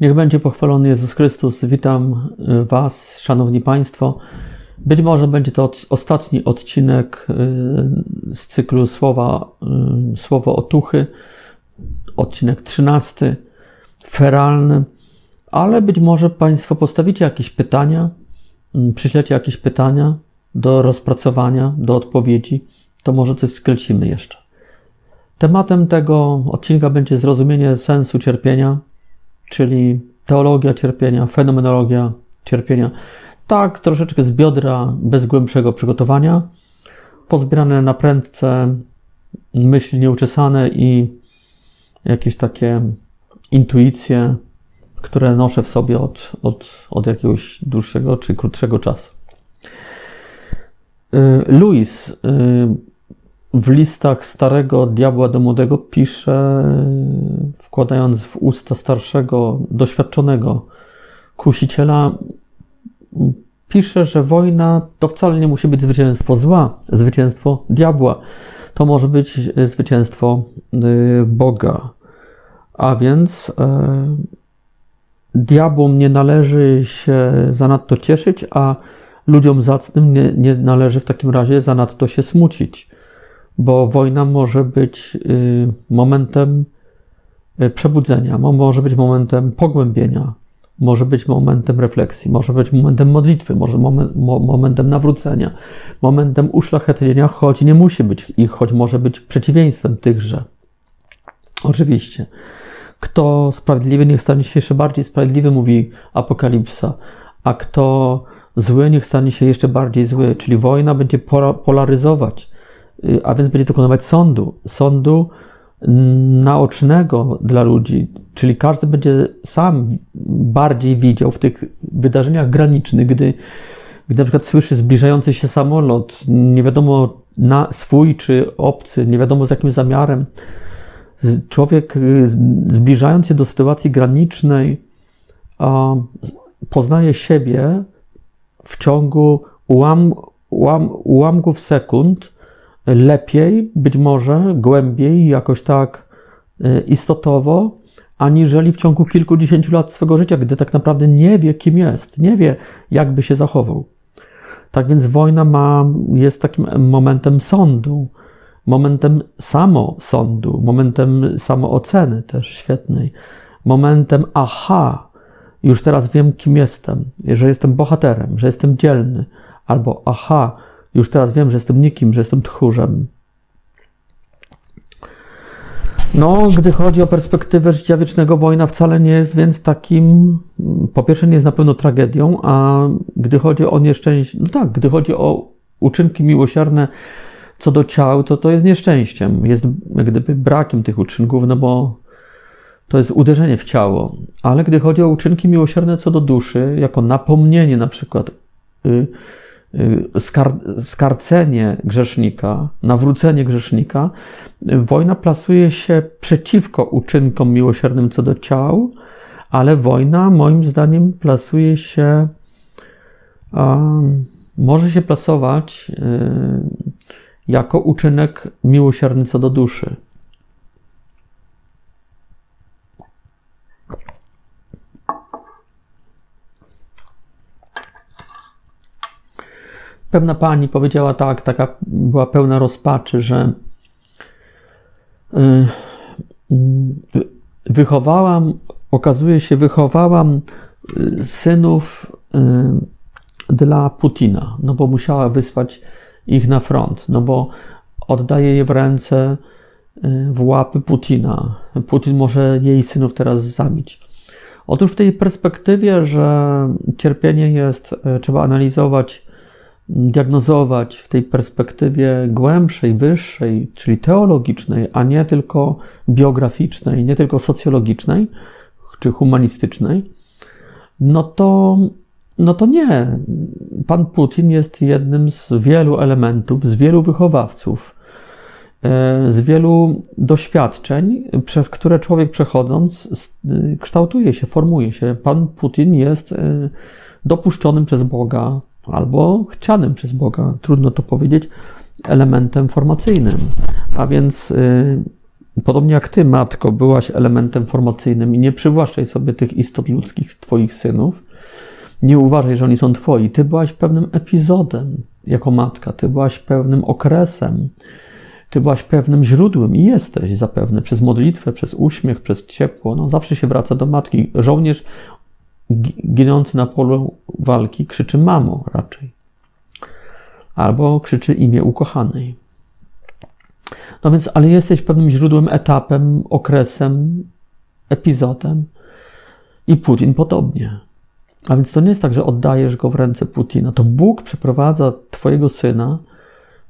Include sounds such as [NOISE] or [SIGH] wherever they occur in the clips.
Niech będzie pochwalony Jezus Chrystus. Witam y, Was, Szanowni Państwo. Być może będzie to ostatni odcinek y, z cyklu Słowa, y, Słowo Otuchy, odcinek 13, feralny, ale być może Państwo postawicie jakieś pytania, przyślecie jakieś pytania do rozpracowania, do odpowiedzi, to może coś sklecimy jeszcze. Tematem tego odcinka będzie zrozumienie sensu cierpienia, czyli teologia cierpienia, fenomenologia cierpienia. Tak, troszeczkę z biodra, bez głębszego przygotowania, pozbierane na prędce, myśli nieuczesane i jakieś takie intuicje, które noszę w sobie od, od, od jakiegoś dłuższego czy krótszego czasu. Y, Louis y, w listach starego diabła do młodego pisze, wkładając w usta starszego, doświadczonego kusiciela, pisze, że wojna to wcale nie musi być zwycięstwo zła, zwycięstwo diabła. To może być zwycięstwo y, Boga. A więc e, diabłom nie należy się zanadto cieszyć, a ludziom zacnym nie, nie należy w takim razie zanadto się smucić bo wojna może być y, momentem y, przebudzenia, mo- może być momentem pogłębienia, może być momentem refleksji, może być momentem modlitwy, może moment, mo- momentem nawrócenia, momentem uszlachetnienia, choć nie musi być ich, choć może być przeciwieństwem tychże. Oczywiście. Kto sprawiedliwy, niech stanie się jeszcze bardziej sprawiedliwy, mówi Apokalipsa, a kto zły, niech stanie się jeszcze bardziej zły, czyli wojna będzie polaryzować a więc będzie dokonywać sądu, sądu naocznego dla ludzi, czyli każdy będzie sam bardziej widział w tych wydarzeniach granicznych, gdy, gdy na przykład słyszy zbliżający się samolot, nie wiadomo na swój czy obcy, nie wiadomo z jakim zamiarem. Człowiek y, zbliżając się do sytuacji granicznej, poznaje siebie w ciągu ułam, ułam, ułamków sekund, lepiej, być może głębiej, jakoś tak y, istotowo, aniżeli w ciągu kilkudziesięciu lat swego życia, gdy tak naprawdę nie wie, kim jest, nie wie, jak by się zachował. Tak więc wojna ma, jest takim momentem sądu, momentem samosądu, momentem samooceny też świetnej, momentem aha, już teraz wiem, kim jestem, że jestem bohaterem, że jestem dzielny, albo aha, już teraz wiem, że jestem nikim, że jestem tchórzem. No, gdy chodzi o perspektywę życia wiecznego, wojna wcale nie jest więc takim, po pierwsze nie jest na pewno tragedią, a gdy chodzi o nieszczęście, no tak, gdy chodzi o uczynki miłosierne co do ciał, to to jest nieszczęściem, jest gdyby brakiem tych uczynków, no bo to jest uderzenie w ciało. Ale gdy chodzi o uczynki miłosierne co do duszy, jako napomnienie na przykład, y, skar, skarcenie grzesznika, nawrócenie grzesznika, y, wojna plasuje się przeciwko uczynkom miłosiernym co do ciał, ale wojna moim zdaniem plasuje się, um, może się plasować y, jako uczynek miłosierny co do duszy. Pewna pani powiedziała tak, taka była pełna rozpaczy, że y, y, wychowałam, okazuje się, wychowałam y, synów dla Putina, no bo musiała wysłać ich na front, no bo oddaje je w ręce, w łapy Putina. Putin może jej synów teraz zabić. Otóż w tej perspektywie, że cierpienie jest, trzeba analizować, diagnozować w tej perspektywie głębszej, wyższej, czyli teologicznej, a nie tylko biograficznej, nie tylko socjologicznej czy humanistycznej, no to, no to nie. Pan Putin jest jednym z wielu elementów, z wielu wychowawców, e, z wielu doświadczeń, przez które człowiek przechodząc kształtuje się, formuje się. Pan Putin jest e, dopuszczonym przez Boga albo chcianym przez Boga, trudno to powiedzieć, elementem formacyjnym. A więc y, podobnie jak ty, matko, byłaś elementem formacyjnym i nie przywłaszczaj sobie tych istot ludzkich, twoich synów. Nie uważaj, że oni są twoi. Ty byłaś pewnym epizodem jako matka, ty byłaś pewnym okresem, ty byłaś pewnym źródłem i jesteś zapewne przez modlitwę, przez uśmiech, przez ciepło. No, zawsze się wraca do matki. Żołnierz ginący na polu walki krzyczy mamo raczej. Albo krzyczy imię ukochanej. No więc, ale jesteś pewnym źródłem, etapem, okresem, epizodem. I Putin podobnie. A więc to nie jest tak, że oddajesz go w ręce Putina. To Bóg przeprowadza Twojego syna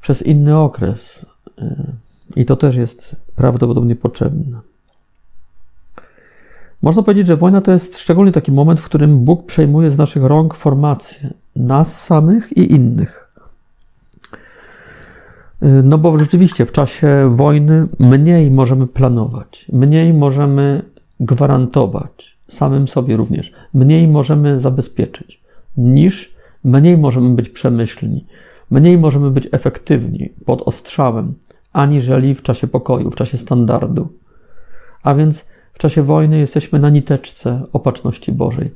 przez inny okres. I to też jest prawdopodobnie potrzebne. Można powiedzieć, że wojna to jest szczególnie taki moment, w którym Bóg przejmuje z naszych rąk formację nas samych i innych. No bo rzeczywiście w czasie wojny mniej możemy planować, mniej możemy gwarantować, samym sobie również, mniej możemy zabezpieczyć, niż mniej możemy być przemyślni, mniej możemy być efektywni pod ostrzałem, aniżeli w czasie pokoju, w czasie standardu. A więc w czasie wojny jesteśmy na niteczce opatrzności Bożej,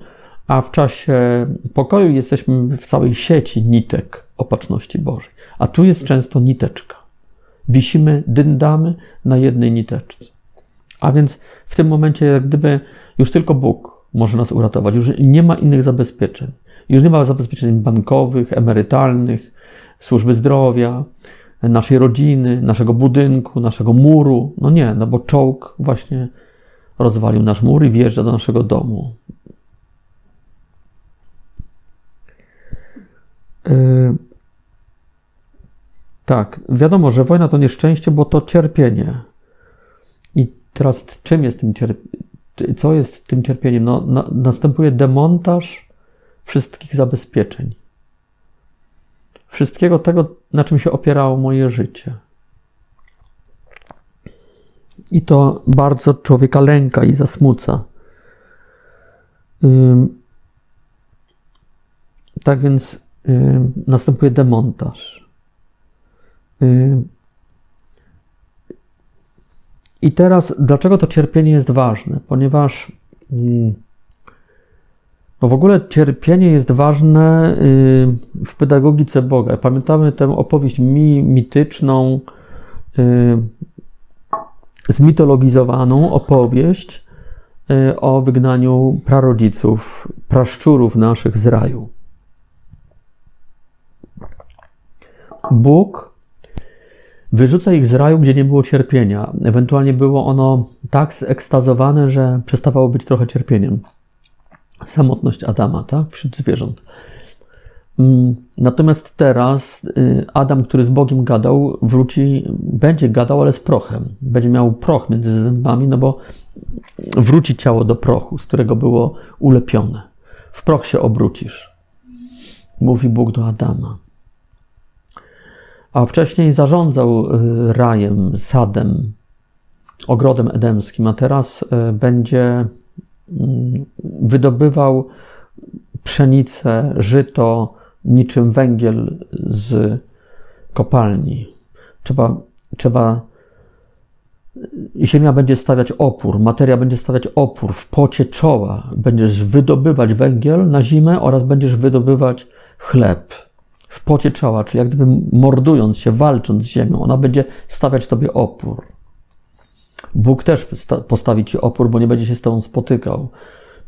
a w czasie pokoju jesteśmy w całej sieci nitek opatrzności Bożej. A tu jest często niteczka. Wisimy, dyndamy na jednej niteczce. A więc w tym momencie, jak gdyby już tylko Bóg może nas uratować, już nie ma innych zabezpieczeń. Już nie ma zabezpieczeń bankowych, emerytalnych, służby zdrowia, naszej rodziny, naszego budynku, naszego muru. No nie, no bo czołg właśnie rozwalił nasz mur i wjeżdża do naszego domu. Yy, tak, wiadomo, że wojna to nieszczęście, bo to cierpienie. I teraz czym jest tym cierpieniem? Co jest tym cierpieniem? No, na, następuje demontaż wszystkich zabezpieczeń. Wszystkiego tego, na czym się opierało moje życie. I to bardzo człowieka lęka i zasmuca. Tak więc następuje demontaż. I teraz, dlaczego to cierpienie jest ważne? Ponieważ no w ogóle cierpienie jest ważne w pedagogice Boga. Pamiętamy tę opowieść mi, mityczną, zmitologizowaną opowieść o wygnaniu prarodziców, praszczurów naszych z raju. Bóg wyrzuca ich z raju, gdzie nie było cierpienia. Ewentualnie było ono tak zekstazowane, że przestawało być trochę cierpieniem. Samotność Adama, tak? Wśród zwierząt. Mm, natomiast teraz y, Adam, który z Bogiem gadał, wróci, będzie gadał, ale z prochem. Będzie miał proch między zębami, no bo wróci ciało do prochu, z którego było ulepione. W proch się obrócisz. Mówi Bóg do Adama a wcześniej zarządzał y, rajem, sadem, ogrodem edemskim, a teraz y, będzie mm, wydobywał pszenicę, żyto, niczym węgiel z kopalni. Trzeba, trzeba ziemia będzie stawiać opór, materia będzie stawiać opór w pocie czoła. Będziesz wydobywać węgiel na zimę oraz będziesz wydobywać chleb w pocie czoła, czyli jak gdyby mordując się, walcząc z ziemią, ona będzie stawiać tobie opór. Bóg też postawi ci opór, bo nie będzie się z tobą spotykał.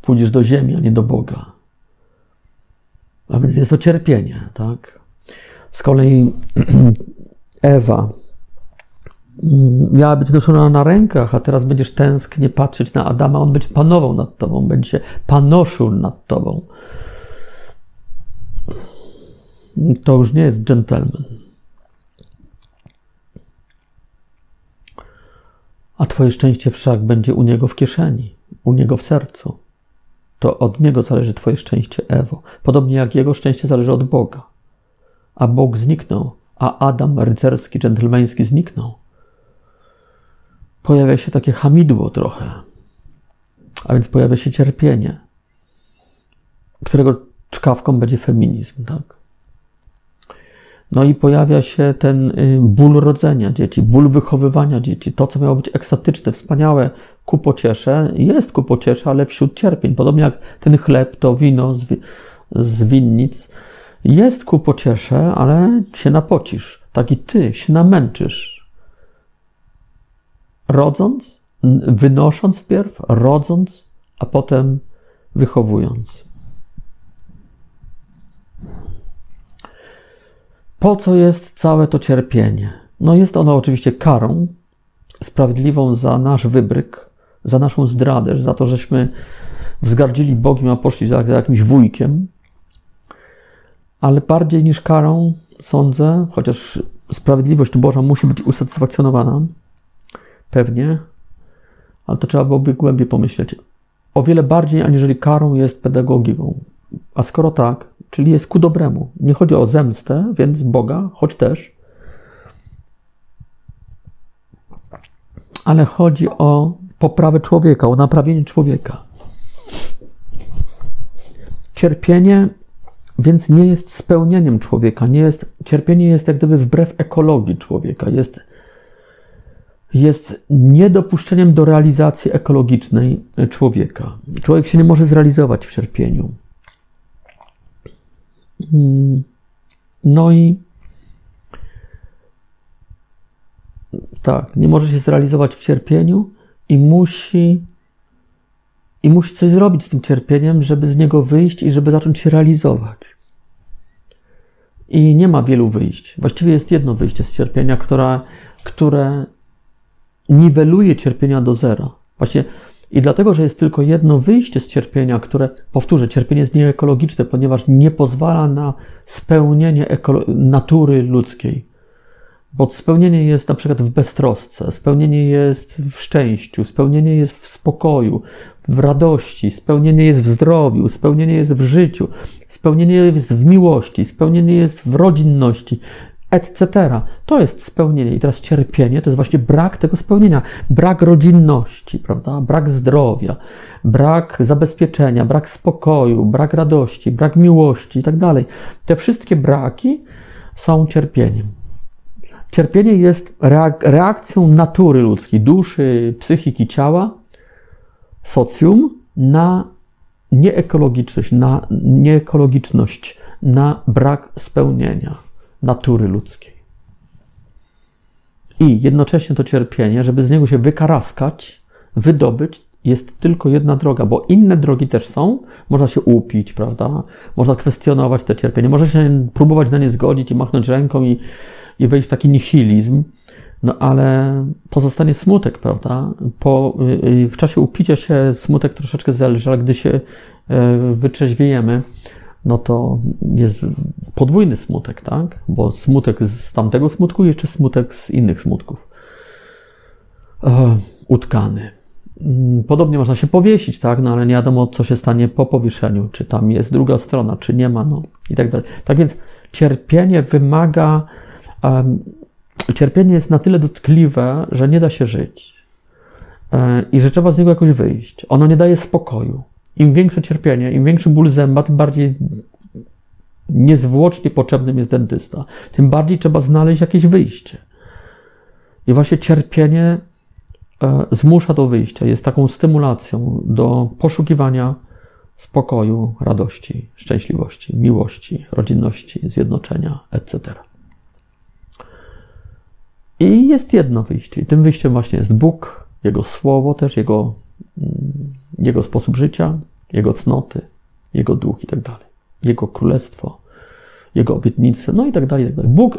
Pójdziesz do ziemi, a nie do Boga. A więc jest to cierpienie, tak? Z kolei [CLEARS THROAT] Ewa miała być noszona na rękach, a teraz będziesz tęsknie patrzeć na Adama, on będzie panował nad tobą, będzie panoszył nad tobą to już nie jest gentleman. A Twoje szczęście wszak będzie u niego w kieszeni, u niego w sercu. To od niego zależy Twoje szczęście, Ewo. Podobnie jak jego szczęście zależy od Boga. A Bóg zniknął, a Adam rycerski, dżentelmeński zniknął. Pojawia się takie hamidło trochę. A więc pojawia się cierpienie, którego czkawką będzie feminizm, tak? No i pojawia się ten y, ból rodzenia dzieci, ból wychowywania dzieci. To, co miało być ekstatyczne, wspaniałe, ku pociesze, jest ku pociesze, ale wśród cierpień. Podobnie jak ten chleb, to wino z, z winnic, jest ku pociesze, ale się napocisz. Tak i ty się namęczysz. Rodząc, wynosząc wpierw, rodząc, a potem wychowując. Po co jest całe to cierpienie? No jest ono oczywiście karą sprawiedliwą za nasz wybryk, za naszą zdradę, za to, żeśmy wzgardzili Bogiem, a poszli za, za jakimś wujkiem. Ale bardziej niż karą, sądzę, chociaż sprawiedliwość Boża musi być usatysfakcjonowana, pewnie, ale to trzeba byłoby głębiej pomyśleć. O wiele bardziej aniżeli karą jest pedagogiką. A skoro tak, czyli jest ku dobremu. Nie chodzi o zemstę, więc Boga, choć też, ale chodzi o poprawę człowieka, o naprawienie człowieka. Cierpienie więc nie jest spełnieniem człowieka, nie jest, cierpienie jest jak gdyby wbrew ekologii człowieka, jest, jest niedopuszczeniem do realizacji ekologicznej człowieka. Człowiek się nie może zrealizować w cierpieniu. Mm, No i tak, nie może się zrealizować w cierpieniu i musi i musi coś zrobić z tym cierpieniem, żeby z niego wyjść i żeby zacząć się realizować. I nie ma wielu wyjść. Właściwie jest jedno wyjście z cierpienia, które, które niweluje cierpienia do zera. Właśnie i dlatego, że jest tylko jedno wyjście z cierpienia, które, powtórzę, cierpienie jest nieekologiczne, ponieważ nie pozwala na spełnienie natury ludzkiej. Bo spełnienie jest na przykład w beztrosce, spełnienie jest w szczęściu, spełnienie jest w spokoju, w radości, spełnienie jest w zdrowiu, spełnienie jest w życiu, spełnienie jest w miłości, spełnienie jest w rodzinności, etc. To jest spełnienie. I teraz cierpienie to jest właśnie brak tego spełnienia, brak rodzinności, prawda? Brak zdrowia, brak zabezpieczenia, brak spokoju, brak radości, brak miłości i tak. Te wszystkie braki są cierpieniem. Cierpienie jest reak- reakcją natury ludzkiej, duszy, psychiki, ciała, socjum na nieekologiczność, na nieekologiczność, na brak spełnienia natury ludzkiej. I jednocześnie to cierpienie, żeby z niego się wykaraskać, wydobyć, jest tylko jedna droga, bo inne drogi też są. Można się upić, prawda? Można kwestionować te cierpienie, można się próbować na nie zgodzić i machnąć ręką i, i wejść w taki nihilizm. No ale pozostanie smutek, prawda? Po, y, y, w czasie upicia się smutek troszeczkę zelży, ale gdy się y, wytrzeźwiejemy, no to jest podwójny smutek, tak? Bo smutek z tamtego smutku jeszcze smutek z innych smutków. E, utkany. Mm, Podobnie można się powiesić, tak? No ale nie wiadomo, co się stanie po powieszeniu, czy tam jest druga strona, czy nie ma, no i tak dalej. Tak więc cierpienie wymaga, em, cierpienie jest na tyle dotkliwe, że nie da się żyć E, i że trzeba z niego jakoś wyjść. Ono nie daje spokoju. Im większe cierpienie, im większy ból zęba, tym bardziej niezwłocznie potrzebnym jest dentysta. Tym bardziej trzeba znaleźć jakieś wyjście. I właśnie cierpienie e, zmusza do wyjścia, jest taką stymulacją do poszukiwania spokoju, radości, szczęśliwości, miłości, rodzinności, zjednoczenia, etc. I jest jedno wyjście. I tym wyjściem właśnie jest Bóg, Jego Słowo też, Jego, mm, jego sposób życia, Jego cnoty, Jego duch i tak dalej. Jego królestwo, Jego obietnice, no i tak dalej, i tak dalej. Bóg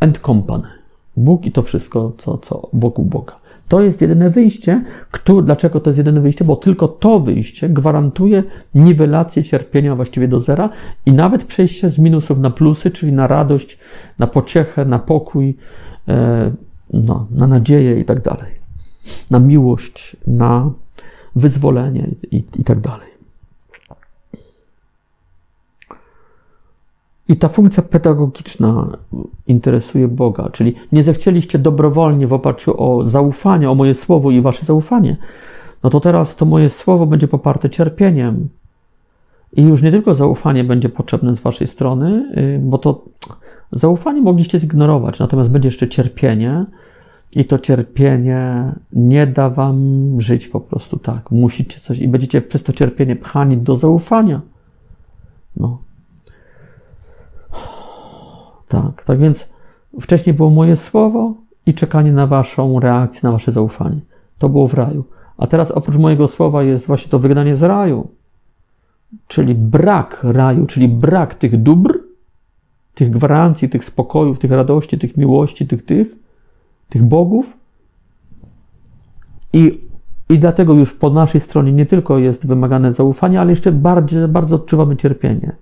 and company. Bóg i to wszystko, co, co wokół Boga. To jest jedyne wyjście. Kto, dlaczego to jest jedyne wyjście? Bo tylko to wyjście gwarantuje niwelację cierpienia właściwie do zera i nawet przejście z minusów na plusy, czyli na radość, na pociechę, na pokój, e, no, na nadzieję i tak dalej. Na miłość, na wyzwolenie i, i tak dalej. I ta funkcja pedagogiczna interesuje Boga, czyli nie zechcieliście dobrowolnie w oparciu o zaufanie, o moje słowo i wasze zaufanie, no to teraz to moje słowo będzie poparte cierpieniem. I już nie tylko zaufanie będzie potrzebne z waszej strony, y, bo to Zaufanie mogliście zignorować, natomiast będzie jeszcze cierpienie i to cierpienie nie da wam żyć po prostu tak. Musicie coś i będziecie przez to cierpienie pchani do zaufania. No. Tak, tak więc wcześniej było moje słowo i czekanie na waszą reakcję, na wasze zaufanie. To było w raju. A teraz oprócz mojego słowa jest właśnie to wygnanie z raju. Czyli brak raju, czyli brak tych dóbr, tych gwarancji, tych spokojów, tych radości, tych miłości, tych tych, tych bogów. I, I dlatego już po naszej stronie nie tylko jest wymagane zaufanie, ale jeszcze bardziej, bardzo odczuwamy cierpienie.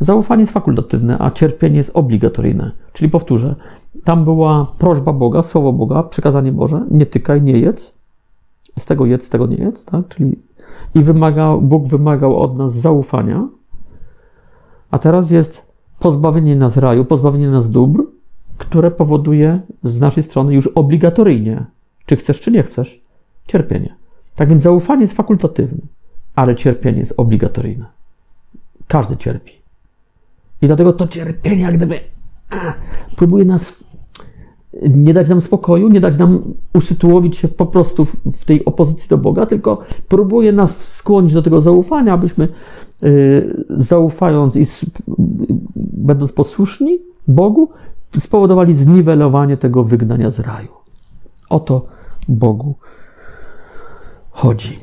Zaufanie jest fakultatywne, a cierpienie jest obligatoryjne. Czyli powtórzę, tam była prośba Boga, słowo Boga, przekazanie Boże, nie tykaj, nie jedz, z tego jedz, z tego nie jedz, tak? Czyli i wymagał, Bóg wymagał od nas zaufania, a teraz jest pozbawienie nas raju, pozbawienie nas dóbr, które powoduje z naszej strony już obligatoryjnie, czy chcesz, czy nie chcesz, cierpienie. Tak więc zaufanie jest fakultatywne, ale cierpienie jest obligatoryjne. Każdy cierpi. I dlatego to cierpienie, jak gdyby, a, próbuje nas nie dać nam spokoju, nie dać nam usytuowić się po prostu w tej opozycji do Boga, tylko próbuje nas skłonić do tego zaufania, abyśmy y, zaufając i będąc posłuszni Bogu, spowodowali zniwelowanie tego wygnania z raju. O to Bogu chodzi.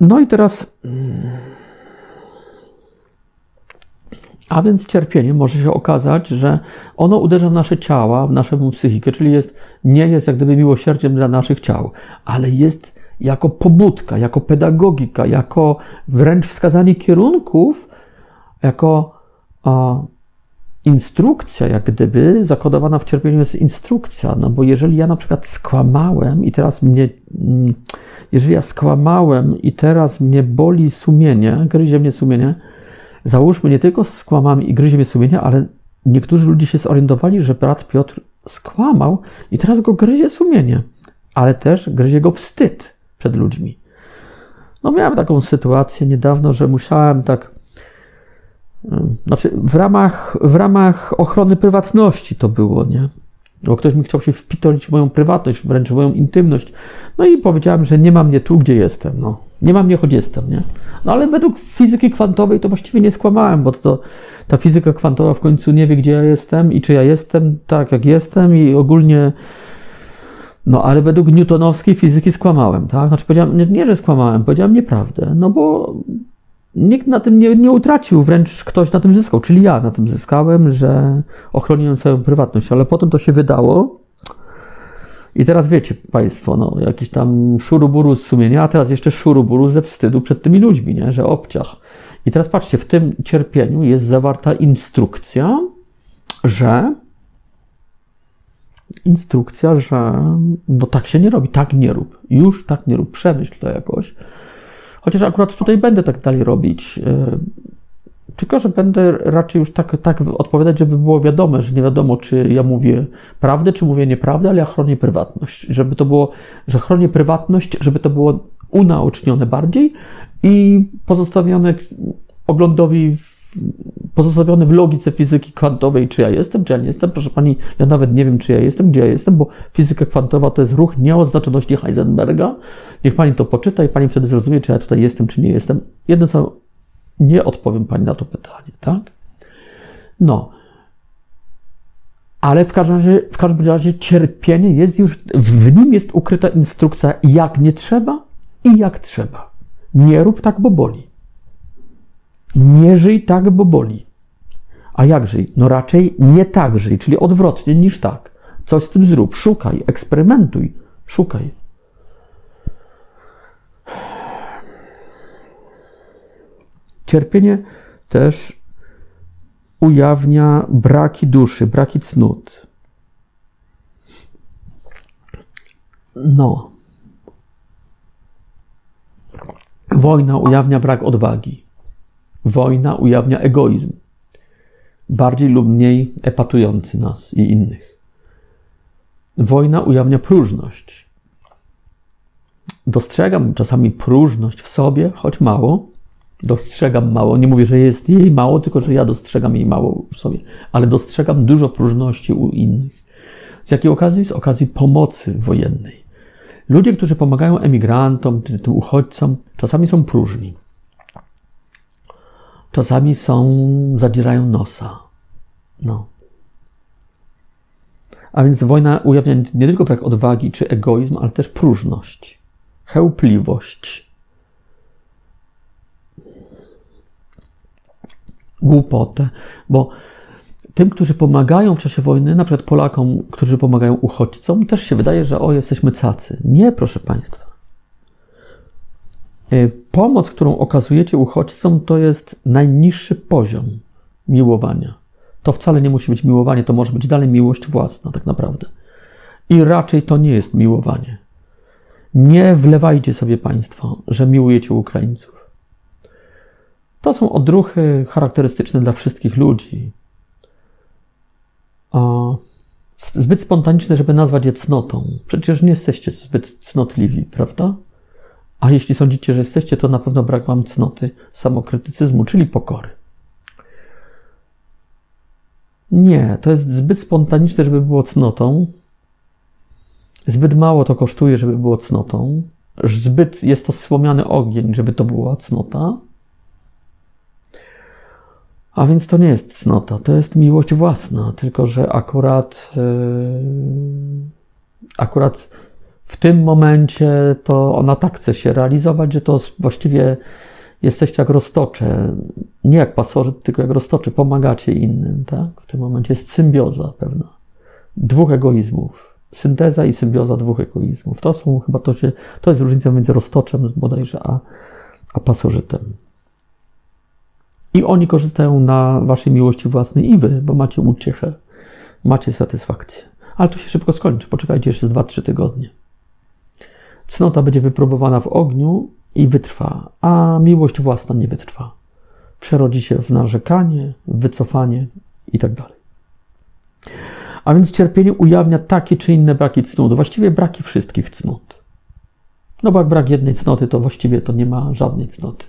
No i teraz. A więc cierpienie może się okazać, że ono uderza w nasze ciała, w naszą psychikę, czyli jest, nie jest jak gdyby miłosierdziem dla naszych ciał, ale jest jako pobudka, jako pedagogika, jako wręcz wskazanie kierunków, jako a, instrukcja, jak gdyby zakodowana w cierpieniu jest instrukcja. No bo jeżeli ja na przykład skłamałem i teraz mnie, mm, jeżeli ja skłamałem i teraz mnie boli sumienie, gryzie mnie sumienie, Załóżmy, nie tylko skłamamy i gryzie mnie sumienia, ale niektórzy ludzie się zorientowali, że brat Piotr skłamał i teraz go gryzie sumienie, ale też gryzie go wstyd przed ludźmi. No miałem taką sytuację niedawno, że musiałem tak znaczy w ramach, w ramach ochrony prywatności to było, nie? Bo ktoś mi chciał się wpitolić w moją prywatność, wręcz w moją intymność. No i powiedziałem, że nie ma mnie tu, gdzie jestem. No. Nie ma mnie, choć jestem, nie? No ale według fizyki kwantowej to właściwie nie skłamałem, bo to ta fizyka kwantowa w końcu nie wie, gdzie ja jestem i czy ja jestem tak, jak jestem i ogólnie... No ale według newtonowskiej fizyki skłamałem, tak? Znaczy powiedziałem, nie, nie że skłamałem, powiedziałem nieprawdę, no bo nikt na tym nie, nie utracił, wręcz ktoś na tym zyskał, czyli ja na tym zyskałem, że ochroniłem swoją prywatność, ale potem to się wydało i teraz wiecie Państwo, no, jakiś tam szuruburu z sumienia, a teraz jeszcze szuruburu ze wstydu przed tymi ludźmi, nie? że obciach. I teraz patrzcie, w tym cierpieniu jest zawarta instrukcja, że instrukcja, że no tak się nie robi, tak nie rób, już tak nie rób, przemyśl to jakoś. Chociaż akurat tutaj będę tak dalej robić, e, tylko że będę raczej już tak, tak odpowiadać, żeby było wiadome, że nie wiadomo, czy ja mówię prawdę, czy mówię nieprawdę, ale ja chronię prywatność. Żeby to było, że chronię prywatność, żeby to było unaocznione bardziej i pozostawione oglądowi, pozostawione w logice fizyki kwantowej, czy ja jestem, czy ja nie jestem. Proszę pani, ja nawet nie wiem, czy ja jestem, gdzie ja jestem, bo fizyka kwantowa to jest ruch nieoznaczoności Heisenberga. Niech pani to poczyta i pani wtedy zrozumie, czy ja tutaj jestem, czy nie jestem. Jedno co nie odpowiem pani na to pytanie, tak? No. Ale w każdym, razie, w każdym razie cierpienie jest już, w nim jest ukryta instrukcja, jak nie trzeba i jak trzeba. Nie rób tak, bo boli. Nie żyj tak, bo boli. A jak żyj? No raczej nie tak żyj, czyli odwrotnie niż tak. Coś z tym zrób, szukaj, eksperymentuj, szukaj. Cierpienie też ujawnia braki duszy, braki cnót. No. Wojna ujawnia brak odwagi. Wojna ujawnia egoizm, bardziej lub mniej epatujący nas i innych. Wojna ujawnia próżność. Dostrzegam czasami próżność w sobie, choć mało, Dostrzegam mało. Nie mówię, że jest jej mało, tylko że ja dostrzegam jej mało w sobie, ale dostrzegam dużo próżności u innych. Z jakiej okazji? Z okazji pomocy wojennej. Ludzie, którzy pomagają emigrantom, tym uchodźcom, czasami są próżni. Czasami są, zadzierają nosa. No. A więc wojna ujawnia nie tylko brak odwagi czy egoizm, ale też próżność, chełpliwość, głupotę, bo tym, którzy pomagają w czasie wojny, na przykład Polakom, którzy pomagają uchodźcom, też się wydaje, że o, jesteśmy cacy. Nie, proszę Państwa. Y, Pomoc, którą okazujecie uchodźcom, to jest najniższy poziom miłowania. To wcale nie musi być miłowanie, to może być dalej miłość własna, tak naprawdę. I raczej to nie jest miłowanie. Nie wlewajcie sobie Państwo, że miłujecie Ukraińców. To są odruchy charakterystyczne dla wszystkich ludzi. A zbyt spontaniczne, żeby nazwać je cnotą. Przecież nie jesteście zbyt cnotliwi, prawda? A jeśli sądzicie, że jesteście, to na pewno brak wam cnoty, samokrytycyzmu, czyli pokory. Nie, to jest zbyt spontaniczne, żeby było cnotą. Zbyt mało to kosztuje, żeby było cnotą. Zbyt jest to słomiany ogień, żeby to była cnota. A więc to nie jest cnota, to jest miłość własna, tylko że akurat, yy, akurat w tym momencie to ona tak chce się realizować, że to właściwie jesteście jak roztocze. Nie jak pasożyt, tylko jak roztocze. Pomagacie innym, tak? W tym momencie jest symbioza pewna. Dwóch egoizmów. Synteza i symbioza dwóch egoizmów. To są chyba to się, to jest różnica między roztoczem bodajże, a, a pasożytem. I oni korzystają na waszej miłości własnej i wy, bo macie uciechę, macie satysfakcję. Ale to się szybko skończy. Poczekajcie jeszcze 2-3 tygodnie. Cnota będzie wypróbowana w ogniu i wytrwa, a miłość własna nie wytrwa. Przerodzi się w narzekanie, wycofanie i tak. A więc cierpienie ujawnia takie czy inne braki cnót, właściwie braki wszystkich cnót. No bo jak brak jednej cnoty, to właściwie to nie ma żadnej cnoty.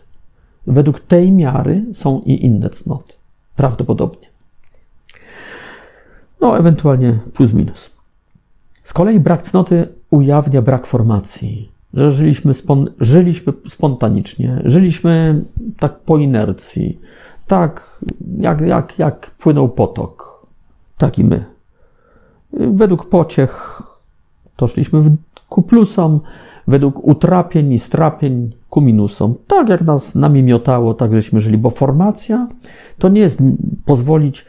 Według tej miary są i inne cnoty. Prawdopodobnie. No, ewentualnie plus minus. Z kolei brak cnoty ujawnia brak formacji, że żyliśmy, spon, żyliśmy spontanicznie, żyliśmy tak po inercji, tak jak, jak, jak płynął potok, tak i my. Według pociech to szliśmy w, ku plusom, według utrapień i strapień ku minusom. Tak jak nas nami miotało, tak żeśmy żyli, bo formacja to nie jest pozwolić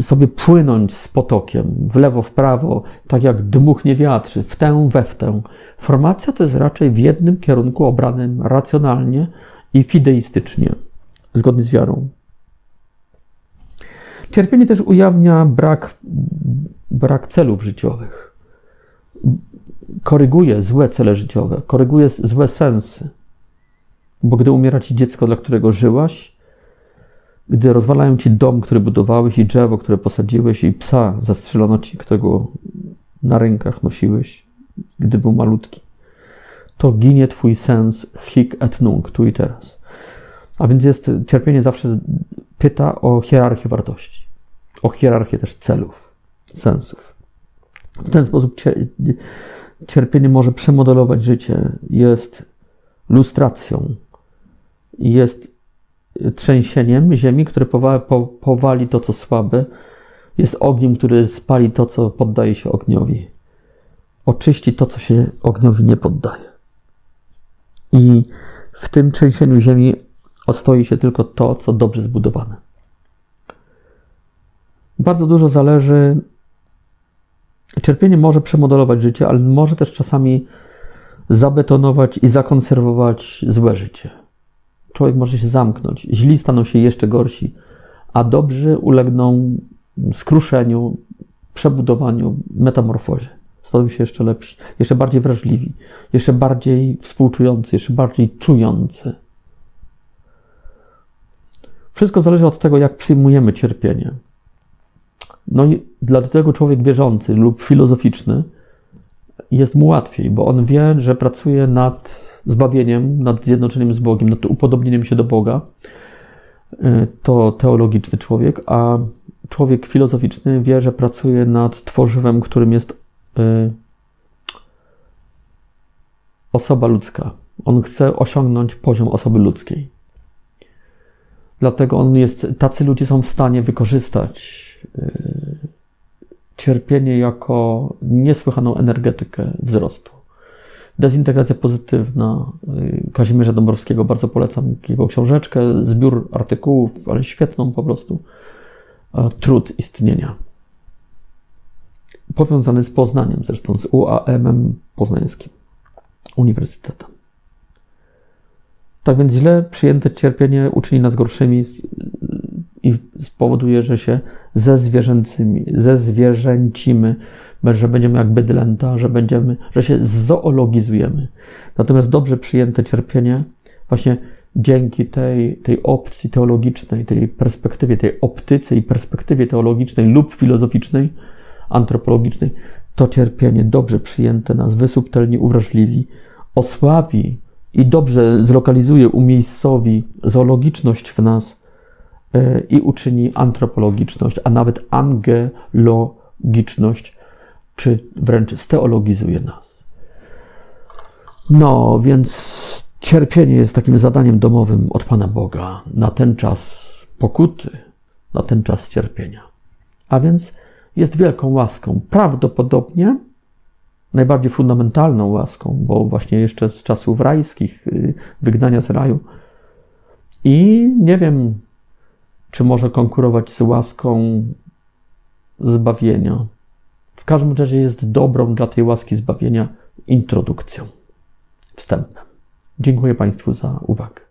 sobie płynąć z potokiem w lewo, w prawo, tak jak dmuchnie wiatr, w tę, we w tę. Formacja to jest raczej w jednym kierunku obranym racjonalnie i fideistycznie, zgodnie z wiarą. Cierpienie też ujawnia brak, brak celów życiowych. Koryguje złe cele życiowe, koryguje złe sensy. Bo gdy umiera ci dziecko, dla którego żyłaś, gdy rozwalają ci dom, który budowałeś, i drzewo, które posadziłeś, i psa zastrzelono ci, którego na rękach nosiłeś, gdy był malutki, to ginie twój sens hic et nunc, tu i teraz. A więc jest cierpienie zawsze pyta o hierarchię wartości, o hierarchię też celów, sensów. W ten sposób cierpienie może przemodelować życie, jest lustracją, jest trzęsieniem ziemi, które powali to, co słabe, jest ogniem, który spali to, co poddaje się ogniowi. Oczyści to, co się ogniowi nie poddaje. I w tym trzęsieniu ziemi ostoi się tylko to, co dobrze zbudowane. Bardzo dużo zależy. Cierpienie może przemodelować życie, ale może też czasami zabetonować i zakonserwować złe życie człowiek może się zamknąć. Źli staną się jeszcze gorsi, a dobrzy ulegną skruszeniu, przebudowaniu, metamorfozie. Staną się jeszcze lepsi, jeszcze bardziej wrażliwi, jeszcze bardziej współczujący, jeszcze bardziej czujący. Wszystko zależy od tego, jak przyjmujemy cierpienie. No i dlatego człowiek wierzący lub filozoficzny jest mu łatwiej, bo on wie, że pracuje nad zbawieniem, nad zjednoczeniem z Bogiem, nad upodobnieniem się do Boga. Y, To teologiczny człowiek, a człowiek filozoficzny wie, że pracuje nad tworzywem, którym jest y, osoba ludzka. On chce osiągnąć poziom osoby ludzkiej. Dlatego on jest, tacy ludzie są w stanie wykorzystać y, cierpienie jako niesłychaną energetykę wzrostu. Dezintegracja pozytywna y, Kazimierza Dąbrowskiego, bardzo polecam jego książeczkę, zbiór artykułów, ale świetną po prostu, trud istnienia. Powiązany z Poznaniem zresztą, z UAM-em poznańskim, uniwersytetem. Tak więc źle przyjęte cierpienie uczyni nas gorszymi i spowoduje, że się ze zwierzęcymi, ze zwierzęcimy, że będziemy jak bydlęta, że będziemy, że się zoologizujemy. Natomiast dobrze przyjęte cierpienie, właśnie dzięki tej, tej opcji teologicznej, tej perspektywie, tej optyce i perspektywie teologicznej lub filozoficznej, antropologicznej, to cierpienie dobrze przyjęte nas wysubtelni, uwrażliwi, osłabi i dobrze zlokalizuje, umiejscowi zoologiczność w nas e, i uczyni antropologiczność, a nawet angelogiczność, czy wręcz steologizuje nas. No, więc cierpienie jest takim zadaniem domowym od Pana Boga na ten czas pokuty, na ten czas cierpienia. A więc jest wielką łaską. Prawdopodobnie najbardziej fundamentalną łaską, bo właśnie jeszcze z czasów rajskich, y, wygnania z raju. I nie wiem, czy może konkurować z łaską zbawienia. W każdym razie jest dobrą dla tej łaski zbawienia introdukcją, wstępem. Dziękuję Państwu za uwagę.